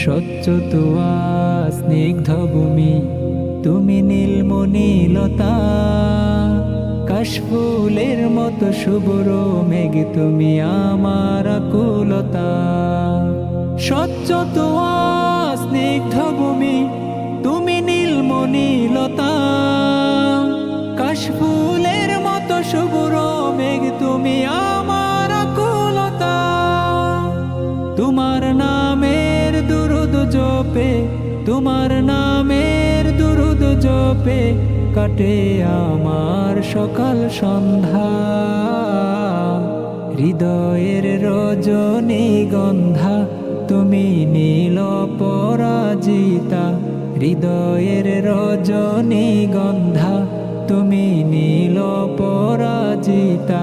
স্বচ্ছ তোয়া স্নিগ্ধ ভূমি তুমি নীলমণিলতা কাশফুলের মতো শুভ্র মেঘ, তুমি আমার আকুলতা। স্বচ্ছ তোয়া স্নিগ্ধ ভূমি তুমি নীলমণিলতা কাশফুলের মতো শুভ্র জপে, তোমার নামের দুরুদ জপে, কাটে আমার সকাল সন্ধ্যা। হৃদয়ের রজনী গন্ধা, তুমি নীল পরাজিতা। হৃদয়ের রজনী গন্ধা, তুমি নীল পরাজিতা।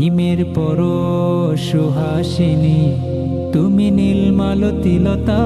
হিমের পর সুহাসিনী তুমি নীলমালতিলতা